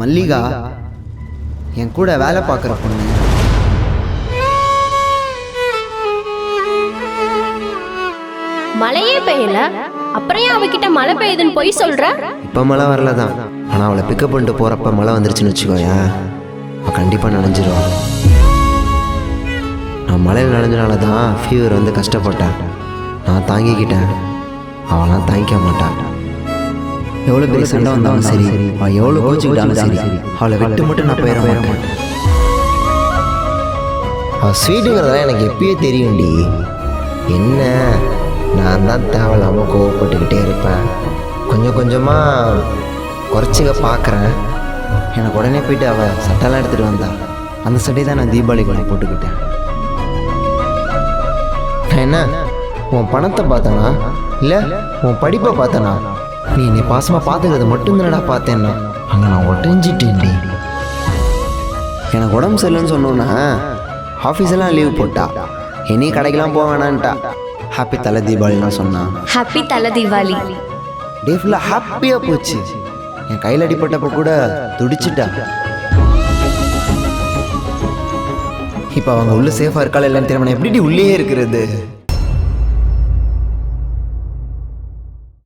மல்லிகா என் கூட வேலை பார்க்குற பொண்ணு. மழையே பெய்யல. அப்புறம் ஏன் அவகிட்ட மழை பெய்யுதுன்னு பொய் சொல்ற? இப்போ மழை வரல தான் ஆனால் அவளை பிக்கப் பண்ணிட்டு போகிறப்ப மழை வந்துருச்சுன்னு வச்சுக்கோயேன் அவள் கண்டிப்பாக நனைஞ்சிருவா நான் மழையில் நனைஞ்சனால தான் ஃபீவர் வந்து கஷ்டப்பட்டேன். நான் தாங்கிக்கிட்டேன். அவளாம் தாங்கிக்க மாட்டான் எவ்வளோ பெரிய சண்டை வந்தாலும் சரி அவள் எவ்வளோ கோச்சிக்கிட்டாலும் சரி அவளை விட்டு மட்டும் நான் போயிட மாட்டேன். அவள் ஸ்வீட்டுங்கிறதெல்லாம் எனக்கு எப்பயே தெரியும்டி. என்ன? நான் தான் தேவையில்லாமல் கோவப்பட்டுக்கிட்டே இருப்பேன். கொஞ்சம் கொஞ்சமாக குறைச்சிக்க பார்க்குறேன். எனக்கு உடனே போயிட்டு அவள் சட்டைலாம் எடுத்துகிட்டு வந்தா. அந்த சட்டை தான் நான் தீபாவளிக்கு நான் போட்டுக்கிட்டேன். என்ன? உன் பணத்தை பார்த்தனா? இல்லை உன் படிப்பை பார்த்தனா? நீ என்னை பாசமாக பார்த்துக்கிறது மட்டும்தானடா பார்த்தேன்னா அங்கே நான் ஒட்டஞ்சிட்டேன்டி எனக்கு உடம்பு சரியில்லைன்னு சொன்னோன்னா ஆஃபீஸெல்லாம் லீவ் போட்டா இனி கடைக்கெல்லாம் போக வேணான்ட்டா. ஹாப்பி தலை தீபாவளிலாம் சொன்னான் ஹாப்பி தலை தீபாவளி. டே ஃபுல்லாக ஹாப்பியாக போச்சு. என் கையில் அடிப்பட்டப்ப கூட துடிச்சிட்டா. இப்போ அவங்க உள்ள சேஃபாக இருக்காளா இல்லைன்னு தெரியாம எப்படி உள்ளே இருக்கிறது?